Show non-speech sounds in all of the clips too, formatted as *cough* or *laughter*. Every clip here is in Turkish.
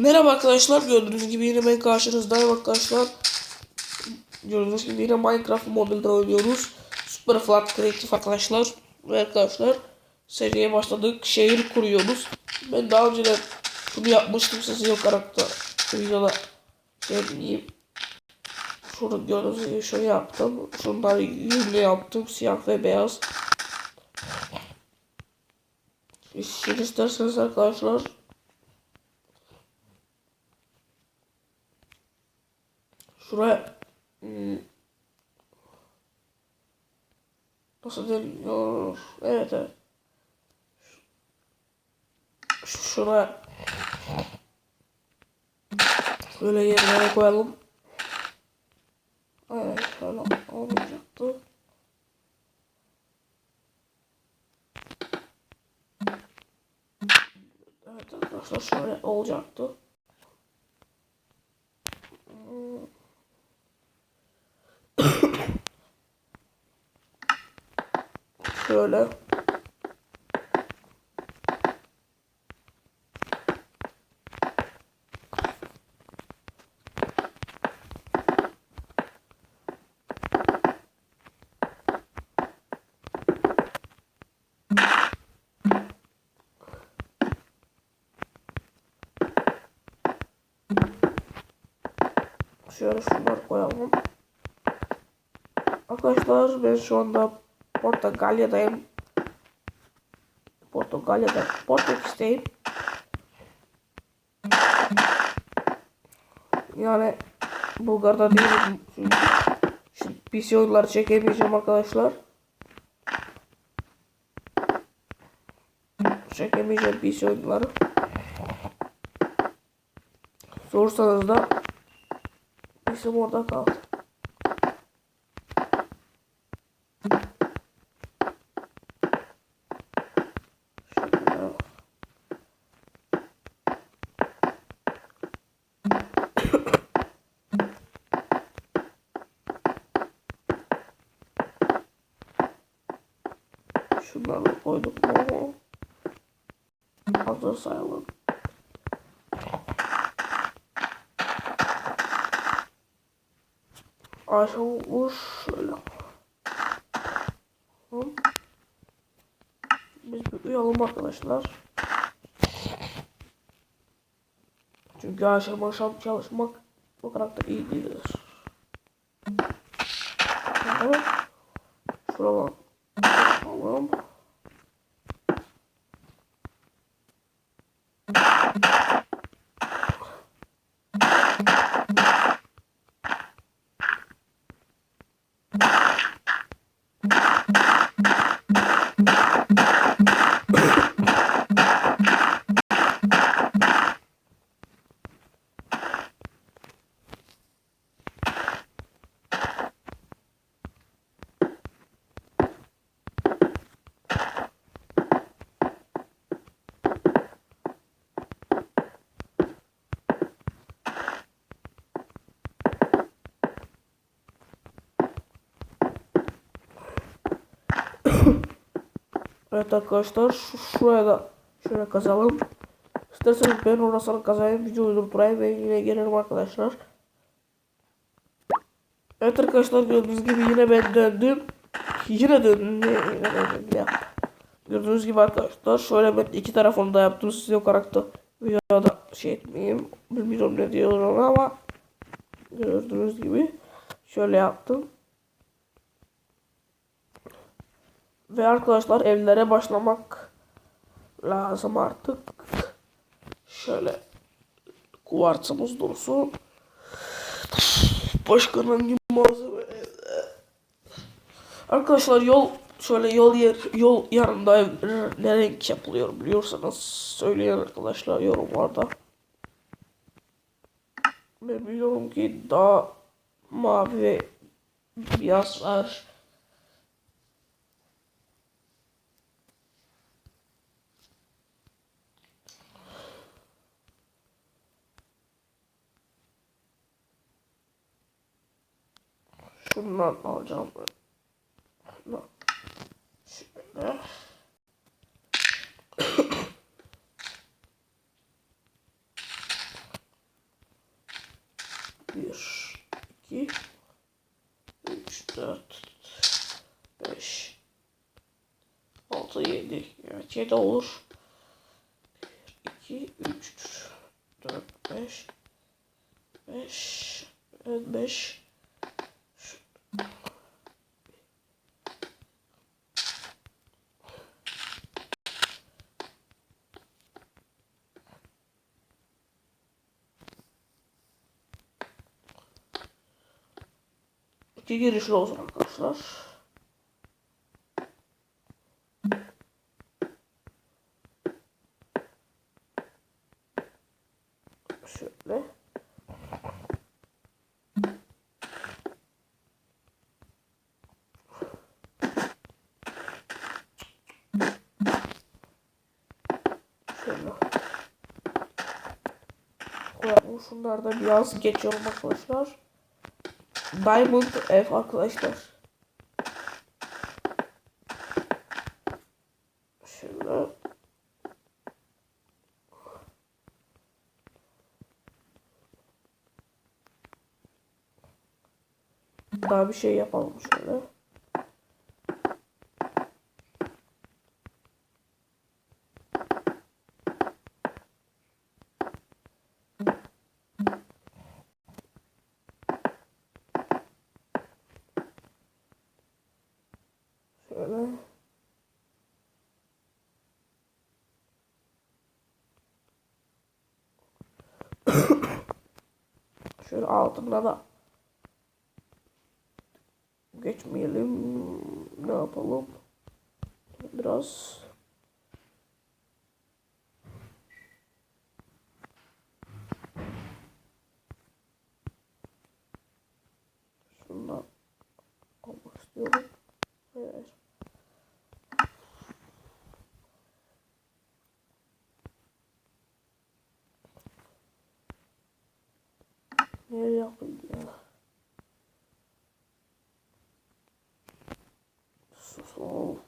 Merhaba arkadaşlar gördüğünüz gibi yine ben karşınızdayım arkadaşlar. Gördüğünüz gibi yine Minecraft mobilde oynuyoruz. Super Flat Creative arkadaşlar. Ve arkadaşlar seriye başladık. Şehir kuruyoruz. Ben daha önce de şunu yapmıştım size yok karakter videoda şey diyeyim. Şunu gördüğünüz gibi şunu yaptım. Şunları yünle yaptım. Siyah ve beyaz. Şimdi isterseniz arkadaşlar Şuraya hmm, nasıl deniyor? Evet evet. Ş- Şuraya böyle yerlere koyalım. Evet şöyle olmayacaktı. Evet arkadaşlar şöyle olacaktı. Şöyle. Şöyle şunları koyalım. Arkadaşlar ben şu anda Portakalya'dayım. Portakalya'da Portekiz'teyim. Yani Bulgar'da değilim. Çünkü Şimdi PC çekemeyeceğim arkadaşlar. Çekemeyeceğim PC. Sorsanız da isim orada kaldı. Şöyle. Şunları koyduk mu? Hazır sayalım. Aşağı şöyle. Hı. Biz bir uyalım arkadaşlar. Çünkü akşam akşam çalışmak kadar da iyi değildir. Şuradan yapalım. Evet arkadaşlar şu, şuraya da şöyle kazalım. İsterseniz ben orasını kazayım videoyu durdurayım ve yine gelirim arkadaşlar. Evet arkadaşlar gördüğünüz gibi yine ben döndüm. Yine döndüm. Yine, döndüm ya. Gördüğünüz gibi arkadaşlar şöyle ben iki tarafını da yaptım. Siz yok olarak da videoda şey etmeyeyim. Bilmiyorum ne diyorlar ona ama gördüğünüz gibi şöyle yaptım. Ve arkadaşlar evlere başlamak lazım artık. Şöyle kuvartsımız dursun. Başka hangi malzeme? Arkadaşlar yol şöyle yol yer yol yanında ev, ne renk yapılıyor biliyorsanız söyleyin arkadaşlar yorumlarda. Ben biliyorum ki daha mavi beyaz var. Şundan alacağım. Şundan. Şöyle. 1, 2, 3, 4, 5, 6, 7. Evet 7 olur. 1, 2, 3, 4, 5, 5, evet 5. İki girişli olsun arkadaşlar. Şöyle. Şöyle. Koyalım. Şunlar da biraz geçiyorum arkadaşlar. Diamond F arkadaşlar. Şöyle. Daha bir şey yapalım. Şöyle. *coughs* Şöyle altına da geçmeyelim. Ne yapalım? Biraz şundan almak istiyorum. Hayır. Nereye yapayım ya? Sus of.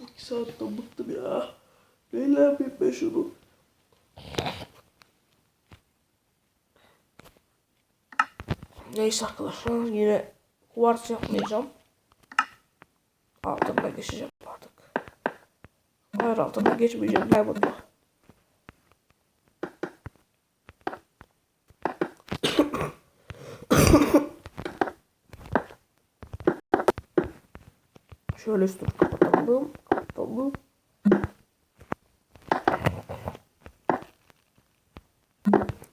İki saatten bıktım ya. Neyle yapayım ben şunu? Neyse arkadaşlar yine kuvars yapmayacağım. Altına geçeceğim. Hayır altına geçmeyeceğim. Diamond'la. *coughs* Şöyle üstünü kapatalım. Kapatalım.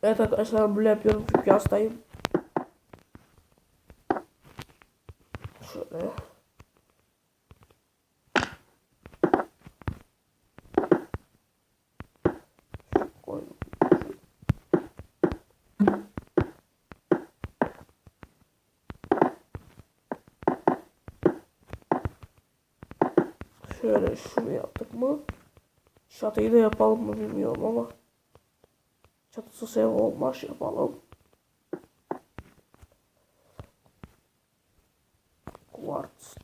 Evet arkadaşlar böyle yapıyorum çünkü hastayım. Şöyle. Şu koydum. Şöyle şunu yaptık mı? Çatıyı da yapalım mı bilmiyorum ama. Çatısı sev olmaz yapalım. Quartz.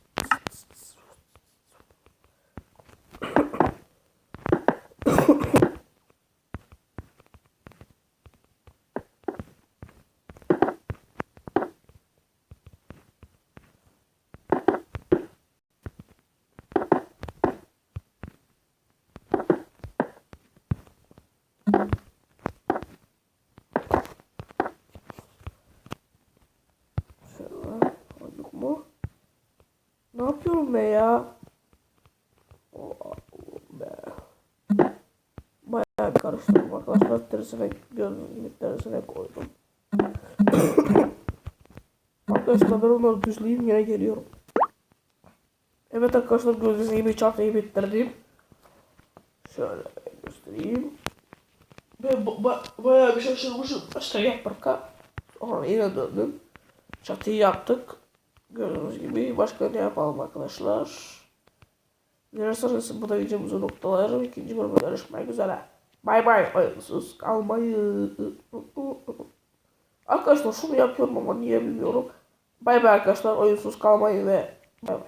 Şöyle koyduk mu? Yapıyorum be ya? Oh, be. Bayağı bir karıştırdım arkadaşlar. Tersine gibi tersine koydum. *coughs* arkadaşlar ben onları düzleyeyim yine geliyorum. Evet arkadaşlar gördüğünüz gibi çantayı bitirdim. Şöyle göstereyim. Ben ba ba bayağı bir şaşırmışım. İşte yaparken. Sonra yine döndüm. Çatıyı yaptık. Gördüğünüz gibi başka ne yapalım arkadaşlar. Dilerseniz bu da videomuzu noktalarım. İkinci bölümde görüşmek üzere. Bay bay. Oyunsuz kalmayın. Arkadaşlar şunu yapıyorum ama niye bilmiyorum. Bay bay arkadaşlar. Oyunsuz kalmayın ve